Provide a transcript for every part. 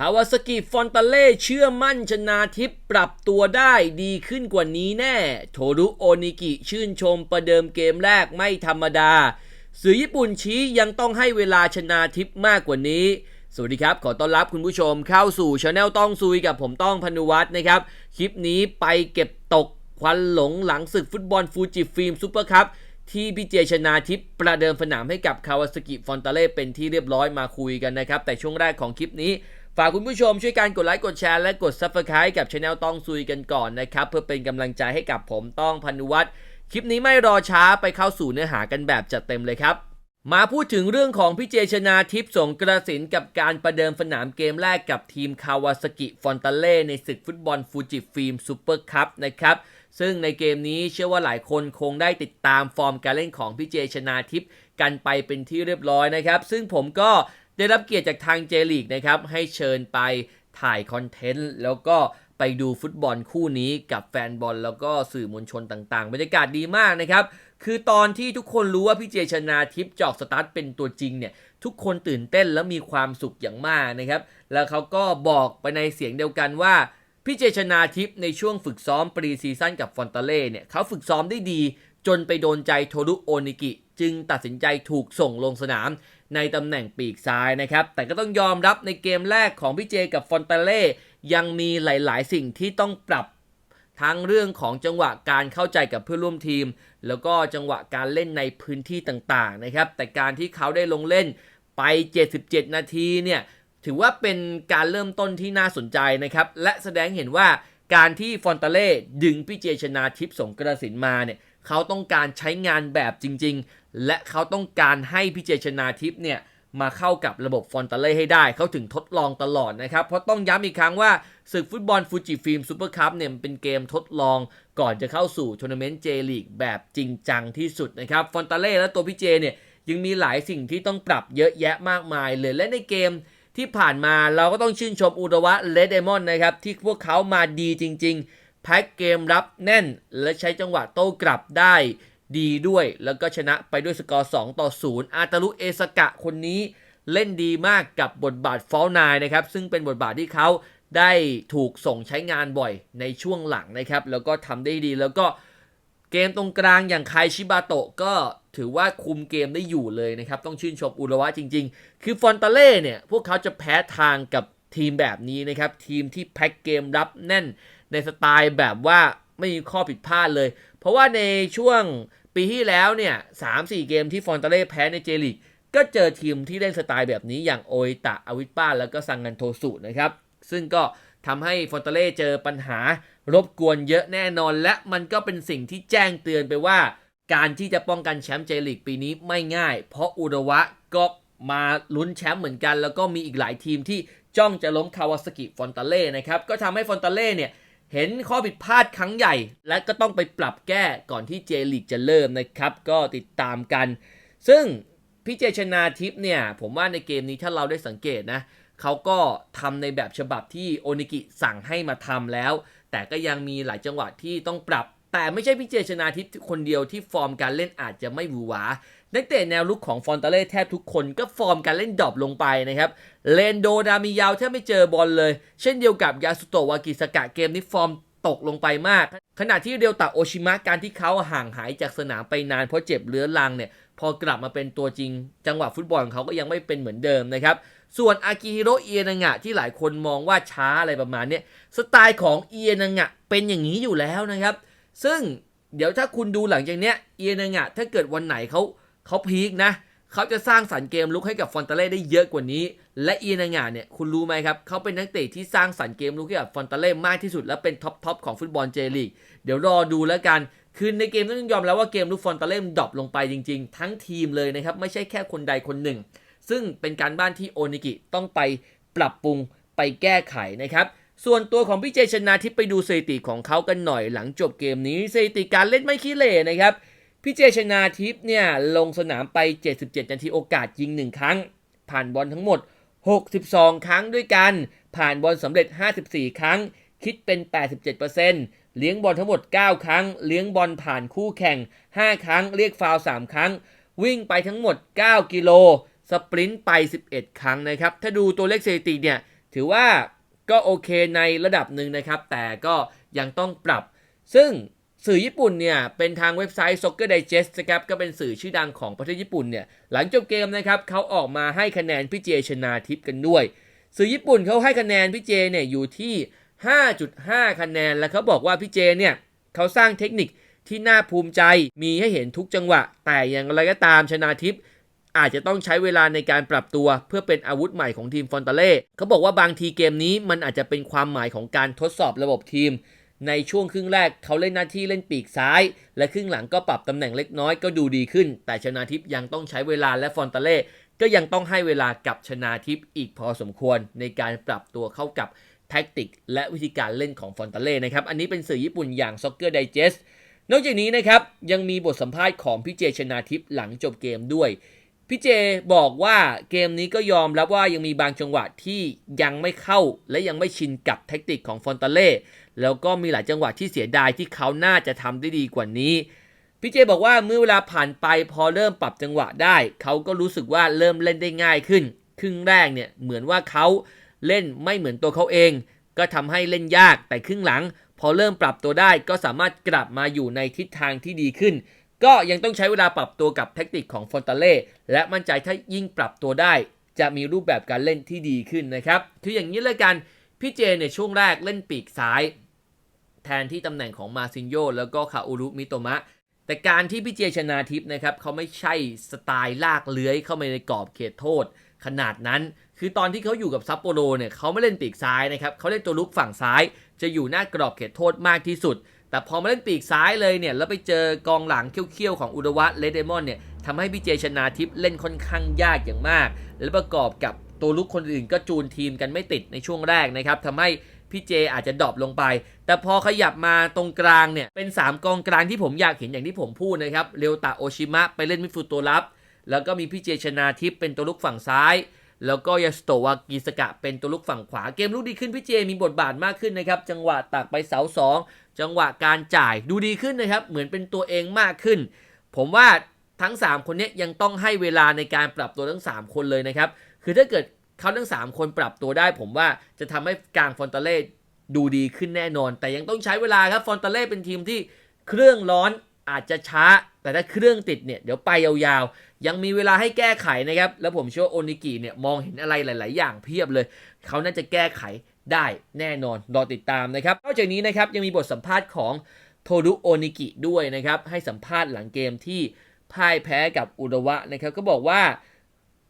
คาวาสกิฟอนตาเล่เชื่อมั่นชนาทิพย์ปรับตัวได้ดีขึ้นกว่านี้แน่ โทรุโอนิกิชื่นชมประเดิมเกมแรกไม่ธรรมดา สื่อญี่ปุ่นชี้ยังต้องให้เวลาชนาทิพย์มากกว่านี้ สวัสดีครับ ขอต้อนรับคุณผู้ชมเข้าสู่ช anel ต้องซุยกับผมต้องพนุวัฒน์นะครับ คลิปนี้ไปเก็บตกควันหลงหลังศึกฟุตบอลฟูจิฟิล์มซูเปอร์คัพที่พี่เจชนาทิพย์ประเดิมสนามให้กับคาวาสกิฟอนตาเล่เป็นที่เรียบร้อยมาคุยกันนะครับ แต่ช่วงแรกของคลิปนี้ ฝากคุณผู้ชมช่วยการกดไลค์กดแชร์และกด Subscribe กับช anel ต้องซุยกันก่อนนะครับ เพื่อเป็นกำลังใจให้กับผมต้องพันุวัฒน์คลิปนี้ไม่รอช้าไปเข้าสู่เนื้อหากันแบบจัดเต็มเลยครับ มาพูดถึงเรื่องของพี่เจชนาทิพย์สงกระสินกับการประเดิมสนามเกมแรกกับทีมคาวาสกิฟอนตาเล่ในศึกฟุตบอลฟูจิฟิล์มซูเปอร์คัพนะครับซึ่งในเกมนี้เชื่อว่าหลายคนคงได้ติดตามฟอร์มการเล่นของพี่เจชนาทิพย์กันไปเป็นที่เรียบร้อยนะครับ ซึ่งผมก็ ได้รับเกียรติจากทางเจลีกนะครับ ให้เชิญไปถ่ายคอนเทนต์ แล้วก็ไปดูฟุตบอลคู่นี้กับแฟนบอล แล้วก็สื่อมวลชนต่างๆ บรรยากาศดีมากนะครับ คือตอนที่ทุกคนรู้ว่าพี่เจชนาทิพย์จอกสตาร์ทเป็นตัวจริงเนี่ย ทุกคนตื่นเต้นและมีความสุขอย่างมากนะครับ แล้วเขาก็บอกไปในเสียงเดียวกันว่าพี่เจชนาทิพย์ในช่วงฝึกซ้อมปรีซีซั่นกับฟอนตาเล่เนี่ยเขาฝึกซ้อมได้ดี จนไปโดนใจโทรุโอนิกิ จึงตัดสินใจถูกส่งลงสนาม ในตำแหน่งปีกซ้ายนะครับ แต่ก็ต้องยอมรับในเกมแรกของพี่เจกับฟอนตาเล่ยังมีหลายๆ สิ่งที่ต้องปรับทั้งเรื่องของจังหวะการเข้าใจกับเพื่อนร่วมทีม แล้วก็จังหวะการเล่นในพื้นที่ต่างๆนะครับ แต่การที่เขาได้ลงเล่นไป 77 นาทีเนี่ยถือว่าเป็นการเริ่มต้นที่น่าสนใจนะครับ และแสดงเห็นว่าการที่ฟอนตาเล่ดึงพี่เจชนาทิพย์สงกระสินมาเนี่ยเขาต้องการใช้งานแบบจริง ๆและเขาต้องการให้พี่เจชนาทิพย์เนี่ยมาเข้ากับระบบฟอนตาเล่ให้ได้ เขาถึงทดลองตลอดนะครับ เพราะต้องย้ำอีกครั้งว่าศึกฟุตบอลฟูจิฟิล์มซูเปอร์คัพเนี่ยเป็นเกมทดลองก่อนจะเข้าสู่ทัวร์นาเมนต์เจลีกแบบจริงจังที่สุดนะครับ ฟอนตาเล่และตัวพี่เจเนี่ยยังมีหลายสิ่งที่ต้องปรับเยอะแยะมากมายเลย และในเกมที่ผ่านมาเราก็ต้องชื่นชมอุดวะเลดเดมอนนะครับ ที่พวกเขามาดีจริง ๆ แพ็กเกมรับแน่น และใช้จังหวะโต้กลับได้ ดีด้วย แล้วก็ชนะไปด้วยสกอร์ 2 ต่อ 0 อาตารุเอสกะคนนี้เล่นดีมากกับบทบาทฟอลนายนะครับ ซึ่งเป็นบทบาทที่เขาได้ถูกส่งใช้งานบ่อยในช่วงหลังนะครับ แล้วก็ทำได้ดีแล้วก็เกมตรงกลางอย่างไคชิบาโตะก็ถือว่าคุมเกมได้อยู่เลยนะครับ ต้องชื่นชมอุระวะจริง ๆ คือฟอนตาเล่เนี่ย พวกเขาจะแพ้ทางกับทีมแบบนี้นะครับ ทีมที่แพ็กเกมรับแน่นในสไตล์แบบว่าไม่มีข้อผิดพลาดเลย เพราะว่าในช่วง ปีที่แล้วเนี่ยสามสี่เกมที่ฟอนตาเล่แพ้ในเจลิกก็เจอทีมที่เล่นสไตล์แบบนี้อย่างโอิตะอวิปป้าแล้วก็ซังงันโทสุนะครับ ซึ่งก็ทำให้ฟอนตาเล่เจอปัญหารบกวนเยอะแน่นอน และมันก็เป็นสิ่งที่แจ้งเตือนไปว่า การที่จะป้องกันแชมป์เจลีกปีนี้ไม่ง่าย เพราะอุระวะก็มาลุ้นแชมป์เหมือนกัน แล้วก็มีอีกหลายทีมที่จ้องจะล้มคาวาสกิฟอนตาเล่นะครับ ก็ทำให้ฟอนตาเล่เนี่ย เห็นข้อผิดพลาดครั้งใหญ่ และก็ต้องไปปรับแก้ก่อนที่เจลีกจะเริ่มนะครับ ก็ติดตามกัน ซึ่งพี่เจชนาทิพย์เนี่ย ผมว่าในเกมนี้ถ้าเราได้สังเกตนะเขาก็ทำในแบบฉบับที่โอนิกิสั่งให้มาทำแล้ว แต่ก็ยังมีหลายจังหวะที่ต้องปรับ แต่ไม่ใช่พี่เจชนาทิพย์คนเดียวที่ฟอร์มการเล่นอาจจะไม่หวือหวานักเตะแนวลุกของฟอนตาเล่แทบทุกคนก็ฟอร์มการเล่นดรอปลงไปนะครับเลนโดดามิยาวแทบไม่เจอบอลเลย เช่นเดียวกับยาสุโตะวากิสกะเกมนี้ฟอร์มตกลงไปมาก ขณะที่เรียวตะโอชิมะการที่เขาห่างหายจากสนามไปนานเพราะเจ็บเรื้อรังเนี่ยพอกลับมาเป็นตัวจริง จังหวะฟุตบอลของเขาก็ยังไม่เป็นเหมือนเดิมนะครับ ส่วนอากิฮิโรเอียนางะที่หลายคนมองว่าช้าอะไรประมาณนี้สไตล์ของเอียนางะเป็นอย่างนี้อยู่แล้วนะครับ ซึ่งเดี๋ยวถ้าคุณดูหลังจากเนี้ยเอียนางะถ้าเกิดวันไหนเขาเขาพีคนะเขาจะสร้างสรรค์เกมลุกให้กับฟอนตาเล่ได้เยอะกว่านี้ และเอียนางะเนี่ยคุณรู้ไหมครับเขาเป็นนักเตะที่สร้างสรรค์เกมลุกให้กับฟอนตาเล่มากที่สุดและเป็นท็อปทอปของฟุตบอลเจลีกเดี๋ยวรอดูแล้วกันคือในเกมต้องยอมแล้วว่าเกมลุกฟอนตาเล่ดรอปลงไปจริง ๆ ทั้งทีมเลยนะครับไม่ใช่แค่คนใดคนหนึ่ง ซึ่งเป็นการบ้านที่โอนิกิต้องไปปรับปรุงไปแก้ไขนะครับ ส่วนตัวของพี่เจชนาทิพย์ไปดูสถิติของเขากันหน่อยหลังจบเกมนี้สถิติการเล่นไม่ขี้เหร่นะครับพี่เจชนาทิพย์เนี่ยลงสนามไป 77 นาทีโอกาสยิง 1 ครั้ง ผ่านบอลทั้งหมด 62 ครั้งด้วยกัน ผ่านบอลสำเร็จ 54 ครั้ง คิดเป็น 87%เลี้ยงบอลทั้งหมด 9 ครั้ง เลี้ยงบอลผ่านคู่แข่ง 5 ครั้ง เรียกฟาวล์3ครั้ง วิ่งไปทั้งหมด 9 กิโล สปรินต์ไป 11 ครั้งนะครับ ถ้าดูตัวเลขสถิติเนี่ย ถือว่า ก็โอเคในระดับหนึ่งนะครับ แต่ก็ยังต้องปรับ ซึ่งสื่อญี่ปุ่นเนี่ยเป็นทางเว็บไซต์ Soccer Digest นะครับก็เป็นสื่อชื่อดังของประเทศญี่ปุ่นเนี่ยหลังจบเกมนะครับเขาออกมาให้คะแนนพี่เจชนาทิพย์กันด้วย สื่อญี่ปุ่นเขาให้คะแนนพี่เจเนี่ยอยู่ที่ 5.5 คะแนน แล้วเขาบอกว่าพี่เจเนี่ยเขาสร้างเทคนิคที่น่าภูมิใจมีให้เห็นทุกจังหวะ แต่อย่างไรก็ตามชนาทิพย์ อาจจะต้องใช้เวลาในการปรับตัวเพื่อเป็นอาวุธใหม่ของทีมฟอนตาเล่เขาบอกว่าบางทีเกมนี้มันอาจจะเป็นความหมายของการทดสอบระบบทีม ในช่วงครึ่งแรกเขาเล่นหน้าที่เล่นปีกซ้าย และครึ่งหลังก็ปรับตำแหน่งเล็กน้อยก็ดูดีขึ้น แต่ชนาทิพย์ยังต้องใช้เวลาและฟอนตาเล่ก็ยังต้องให้เวลากับชนาทิพย์อีกพอสมควรในการปรับตัวเข้ากับแท็กติกและวิธีการเล่นของฟอนตาเล่นะครับ อันนี้เป็นสื่อญี่ปุ่นอย่าง Soccer Digest นอกจากนี้นะครับยังมีบทสัมภาษณ์ของพี่เจชนาทิพย์หลังจบเกมด้วย พี่เจบอกว่าเกมนี้ก็ยอมรับว่ายังมีบางจังหวะที่ยังไม่เข้า และยังไม่ชินกับแท็กติกของฟอนตาเล่แล้วก็มีหลายจังหวะที่เสียดายที่เขาน่าจะทำได้ดีกว่านี้ พี่เจบอกว่าเมื่อเวลาผ่านไปพอเริ่มปรับจังหวะได้ เขาก็รู้สึกว่าเริ่มเล่นได้ง่ายขึ้น ครึ่งแรกเนี่ยเหมือนว่าเขาเล่นไม่เหมือนตัวเขาเอง ก็ทำให้เล่นยากแต่ครึ่งหลัง พอเริ่มปรับตัวได้ก็สามารถกลับมาอยู่ในทิศทางที่ดีขึ้น ก็ยังต้องใช้เวลาปรับตัวกับแท็กติกของฟอนตาเล่และมั่นใจถ้ายิ่งปรับตัวได้ จะมีรูปแบบการเล่นที่ดีขึ้นนะครับ คืออย่างนี้เลยกัน พี่เจในช่วงแรกเล่นปีกซ้าย แทนที่ตำแหน่งของมาซินโยแล้วก็คาอุรุมิโตมะ แต่การที่พี่เจชนาทิพย์นะครับเขาไม่ใช่สไตล์ลากเลื้อยเข้ามาในกรอบเขตโทษ ขนาดนั้น คือตอนที่เขาอยู่กับซัปโปโรเนี่ยเขาไม่เล่นปีกซ้ายนะครับเขาเล่นตัวลุกฝั่งซ้าย จะอยู่หน้ากรอบเขตโทษมากที่สุด แต่พอมาเล่นปีกซ้ายเลยเนี่ย แล้วไปเจอกองหลังเขี้ยวๆ ของอุดวะเลเดมอนเนี่ยทำให้พี่เจชนาทิพย์เล่นค่อนข้างยากอย่างมาก และประกอบกับตัวลุกคนอื่นก็จูนทีมกันไม่ติดในช่วงแรกนะครับทำให้พี่เจอาจจะดรอปลงไป แต่พอขยับมาตรงกลางเนี่ย เป็น 3 กองกลางที่ผมอยากเห็นอย่างที่ผมพูดนะครับ เรวตะโอชิมะไปเล่นมิดฟิลด์ตัวรับ แล้วก็มีพี่เจชนาทิพย์เป็นตัวลุกฝั่งซ้าย แล้วก็ยาสโตวากิสกะเป็นตัวลุกฝั่งขวา เกมลุกดีขึ้นพี่เจมีบทบาทมากขึ้นนะครับ จังหวะตักไปเสาสองจังหวะการจ่ายดูดีขึ้นนะครับ เหมือนเป็นตัวเองมากขึ้น ผมว่าทั้ง 3 คนนี้ยังต้องให้เวลาในการปรับตัวทั้ง 3 คนเลยนะครับ คือถ้าเกิดเขาทั้ง 3 คนปรับตัวได้ ผมว่าจะทำให้กลางฟอนตาเล่ดูดีขึ้นแน่นอน แต่ยังต้องใช้เวลาครับฟอนตาเล่เป็นทีมที่เครื่องร้อนอาจจะช้า แต่ถ้าเครื่องติดเนี่ยเดี๋ยวไปยาวๆ ยังมีเวลาให้แก้ไขนะครับ แล้วผมเชื่อว่าโอนิกิเนี่ยมองเห็นอะไรหลาย ๆ อย่างเพียบเลย เขาน่าจะแก้ไขได้แน่นอน รอติดตามนะครับ นอกจากนี้นะครับยังมีบทสัมภาษณ์ของโทรุโอนิกิด้วยนะครับ ให้สัมภาษณ์หลังเกมที่พ่ายแพ้กับอุดวะนะครับ ก็บอกว่า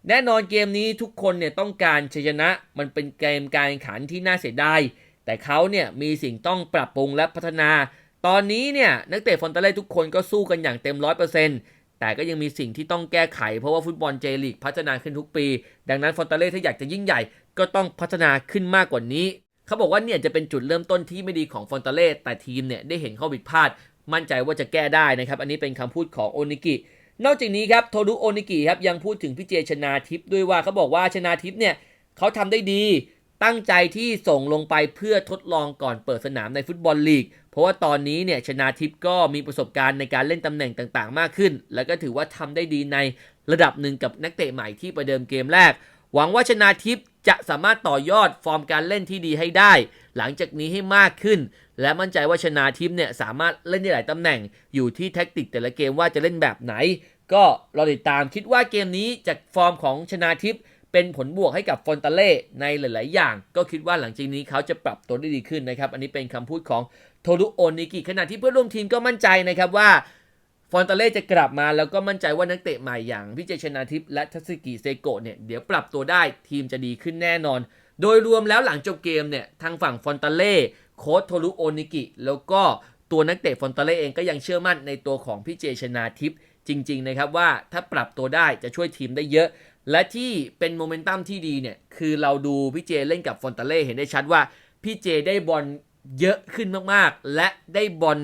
แน่นอนเกมนี้ทุกคนเนี่ยต้องการชัยชนะ มันเป็นเกมการแข่งขันที่น่าเสียดายแต่เขาเนี่ยมีสิ่งต้องปรับปรุงและพัฒนา ตอนนี้เนี่ยนักเตะฟอนตาเล่ทุกคนก็สู้กันอย่างเต็มร้อยเปอร์เซ็นต์แต่ก็ยังมีสิ่งที่ต้องแก้ไข เพราะว่าฟุตบอลเจลีกพัฒนาขึ้นทุกปี ดังนั้นฟอนตาเล่ถ้าอยากจะยิ่งใหญ่ก็ต้องพัฒนาขึ้นมากกว่านี้ เขาบอกว่าเนี่ยจะเป็นจุดเริ่มต้นที่ไม่ดีของฟอนตาเล่แต่ทีมเนี่ยได้เห็นข้อผิดพลาด มั่นใจว่าจะแก้ได้นะครับอันนี้เป็นคำพูดของโอนิกินอกจากนี้ครับโทรุโอนิกิครับยังพูดถึงพี่เจชนาทิพย์ด้วยว่าเขาบอกว่าชนาทิพย์เนี่ยเขาทำได้ดี ตั้งใจที่ส่งลงไปเพื่อทดลองก่อนเปิดสนามในฟุตบอลลีก เพราะว่าตอนนี้เนี่ยชนาทิพย์ก็มีประสบการณ์ในการเล่นตำแหน่งต่างๆ มากขึ้น แล้วก็ถือว่าทำได้ดีในระดับหนึ่งกับนักเตะใหม่ที่ประเดิมเกมแรก หวังว่าชนาทิพย์จะสามารถต่อยอดฟอร์มการเล่นที่ดีให้ได้ หลังจากนี้ให้มากขึ้น และมั่นใจว่าชนาทิพย์เนี่ยสามารถเล่นได้หลายตำแหน่ง อยู่ที่แท็กติกแต่ละเกมว่าจะเล่นแบบไหน ก็รอติดตามคิดว่าเกมนี้จากฟอร์มของชนาทิพย์ เป็นผลบวกให้กับฟอนตาเล่ในหลาย ๆ อย่าง ก็คิดว่าหลังจากนี้เขาจะปรับตัวได้ดีขึ้นนะครับ อันนี้เป็นคำพูดของโทรุโอนิกิขณะที่เพื่อนร่วมทีมก็มั่นใจนะครับว่าฟอนตาเล่จะกลับมาแล้วก็มั่นใจว่านักเตะใหม่อย่างพิเจชนาทิพย์และทัศกิเซโกะเนี่ยเดี๋ยวปรับตัวได้ทีมจะดีขึ้นแน่นอน โดยรวมแล้วหลังจบเกมเนี่ยทางฝั่งฟอนตาเล่โค้ชโทรุโอนิกิแล้วก็ตัวนักเตะฟอนตาเล่เองก็ยังเชื่อมั่นในตัวของพิเจชนาทิพย์จริง ๆ นะครับว่าถ้าปรับตัวได้จะช่วยทีมได้เยอะ และที่เป็นโมเมนตัมที่ดีเนี่ย คือเราดูพี่เจเล่นกับฟอนตาเล่เห็นได้ชัดว่า พี่เจได้บอลเยอะขึ้นมากๆ และได้บอล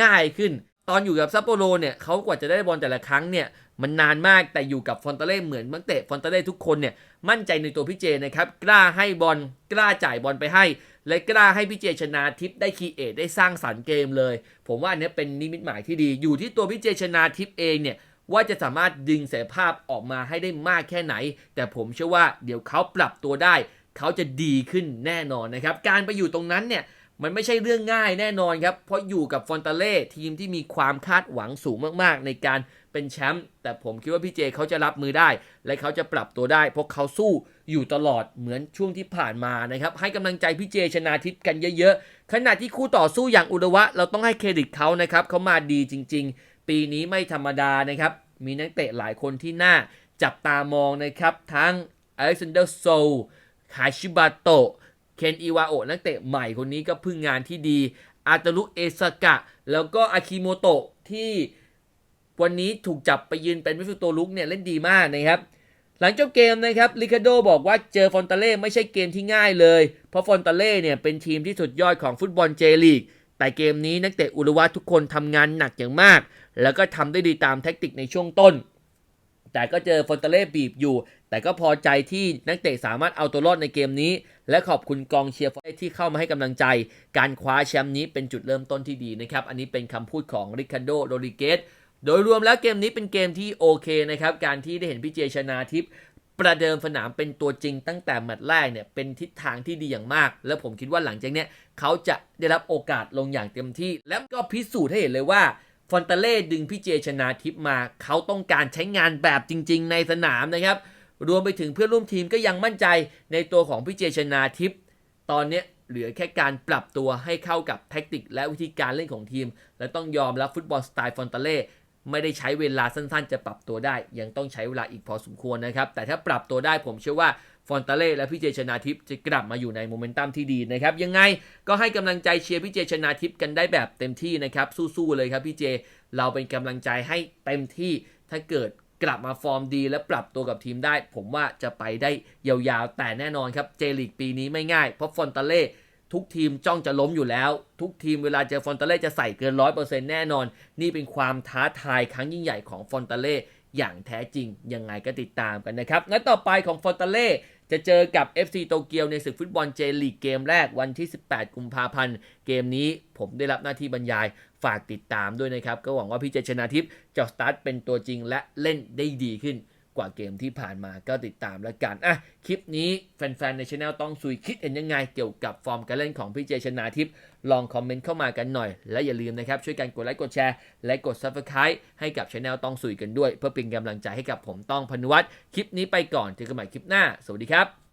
ง่ายขึ้น ตอนอยู่กับซัปโปโรเนี่ยเขากว่าจะได้บอลแต่ละครั้งเนี่ยมันนานมากแต่อยู่กับฟอนตาเล่เหมือนนักเตะฟอนตาเล่ทุกคนเนี่ยมั่นใจในตัวพี่เจนะครับกล้าให้บอลกล้าจ่ายบอลไปให้ และกล้าให้พี่เจชนาทิพย์ได้คีเอทได้สร้างสรรค์เกมเลย ผมว่าอันนี้เป็นนิมิตหมายที่ดีอยู่ที่ตัวพี่เจชนาทิพย์เองเนี่ย ว่าจะสามารถดึงศักยภาพออกมาให้ได้มากแค่ไหน แต่ผมเชื่อว่าเดี๋ยวเขาปรับตัวได้ เขาจะดีขึ้นแน่นอนนะครับ การไปอยู่ตรงนั้นเนี่ยมันไม่ใช่เรื่องง่ายแน่นอนครับ เพราะอยู่กับฟอนตาเล่ทีมที่มีความคาดหวังสูงมากๆ ในการเป็นแชมป์แต่ผมคิดว่าพี่เจเขาจะรับมือได้ และเขาจะปรับตัวได้ เพราะเขาสู้อยู่ตลอดเหมือนช่วงที่ผ่านมานะครับ ให้กำลังใจพี่เจชนาทิพย์กันเยอะๆขณะที่คู่ต่อสู้อย่างอุดวะ เราต้องให้เครดิตเขานะครับเขามาดีจริง ๆ ปีนี้ไม่ธรรมดานะครับ มีนักเตะหลายคนที่น่าจับตามองนะครับ ทั้งอเล็กซานเดอร์โซคาชิบาโตะ เคนอิวาโอนักเตะใหม่คนนี้ก็พึ่งงานที่ดี อาตารุเอสกะ แล้วก็อาคิโมโตะที่วันนี้ถูกจับไปยืนเป็นมิดฟิลด์ตัวลุกเนี่ยเล่นดีมากนะครับ หลังจบเกมนะครับลิคาโดบอกว่าเจอฟอนตาเล่ไม่ใช่เกมที่ง่ายเลย เพราะฟอนตาเล่เนี่ยเป็นทีมที่สุดยอดของฟุตบอลเจลีก แต่เกมนี้นักเตะอุรุวะทุกคนทำงานหนักอย่างมาก แล้วก็ทำได้ดีตามแท็กติกในช่วงต้น แต่ก็เจอฟอนเตเล่บีบอยู่ แต่ก็พอใจที่นักเตะสามารถเอาตัวรอดในเกมนี้ และขอบคุณกองเชียร์ที่เข้ามาให้กำลังใจ การคว้าแชมป์นี้เป็นจุดเริ่มต้นที่ดีนะครับ อันนี้เป็นคำพูดของริคาร์โดโรดิเกสโดยรวมแล้วเกมนี้เป็นเกมที่โอเคนะครับ การที่ได้เห็นพี่เจชนาทิพย์ ประเดิมสนามเป็นตัวจริงตั้งแต่แมตช์แรกเนี่ยเป็นทิศทางที่ดีอย่างมาก แล้วผมคิดว่าหลังจากเนี้ยเขาจะได้รับโอกาสลงอย่างเต็มที่ และก็พิสูจน์ให้เห็นเลยว่าฟอนเตเล่ดึงพี่เจชนาทิพมา เขาต้องการใช้งานแบบจริง ๆ ในสนามนะครับ รวมไปถึงเพื่อนร่วมทีมก็ยังมั่นใจในตัวของพี่เจชนาทิพตอนนี้เหลือแค่การปรับตัวให้เข้ากับแท็กติกและวิธีการเล่นของทีม และต้องยอมรับฟุตบอลสไตล์ฟอนเตเล่ ไม่ได้ใช้เวลาสั้นๆ จะปรับตัวได้ ยังต้องใช้เวลาอีกพอสมควรนะครับ แต่ถ้าปรับตัวได้ผมเชื่อว่าฟอนตาเล่และพี่เจชนาทิพย์จะกลับมาอยู่ในโมเมนตัมที่ดีนะครับ ยังไงก็ให้กำลังใจเชียร์พี่เจชนาทิพย์กันได้แบบเต็มที่นะครับ สู้ๆเลยครับพี่เจเราเป็นกำลังใจให้เต็มที่ถ้าเกิดกลับมาฟอร์มดีและปรับตัวกับทีมได้ ผมว่าจะไปได้ยาวๆ แต่แน่นอนครับเจลีกปีนี้ไม่ง่ายเพราะฟอนตาเล่ ทุกทีมจ้องจะล้มอยู่แล้ว ทุกทีมเวลาเจอฟอนตาเล่จะใส่เกินร้อยเปอร์เซ็นต์แน่นอน นี่เป็นความท้าทายครั้งยิ่งใหญ่ของฟอนตาเล่อย่างแท้จริง ยังไงก็ติดตามกันนะครับนัดต่อไปของฟอนตาเล่จะเจอกับ FC โตเกียวในศึกฟุตบอลเจลีกเกมแรกวันที่ 18 กุมภาพันธ์ เกมนี้ผมได้รับหน้าที่บรรยายฝากติดตามด้วยนะครับ ก็หวังว่าพี่เจชนาทิพย์จะสตาร์ทเป็นตัวจริงและเล่นได้ดีขึ้น กว่าเกมที่ผ่านมาก็ติดตามแล้วกันอะคลิปนี้แฟนๆในช anel ต้องซุยคิดเห็นยังไง เกี่ยวกับฟอร์มการเล่นของพี่เจชนาทิพย์ลองคอมเมนต์เข้ามากันหน่อย และอย่าลืมนะครับ ช่วยกันกดไลค์กดแชร์ และกด Subscribe ให้กับช anel ต้องซุยกันด้วย เพื่อเป็นกำลังใจให้กับผมต้องพนุวัตรคลิปนี้ไปก่อนเจอกันใหม่คลิปหน้า สวัสดีครับ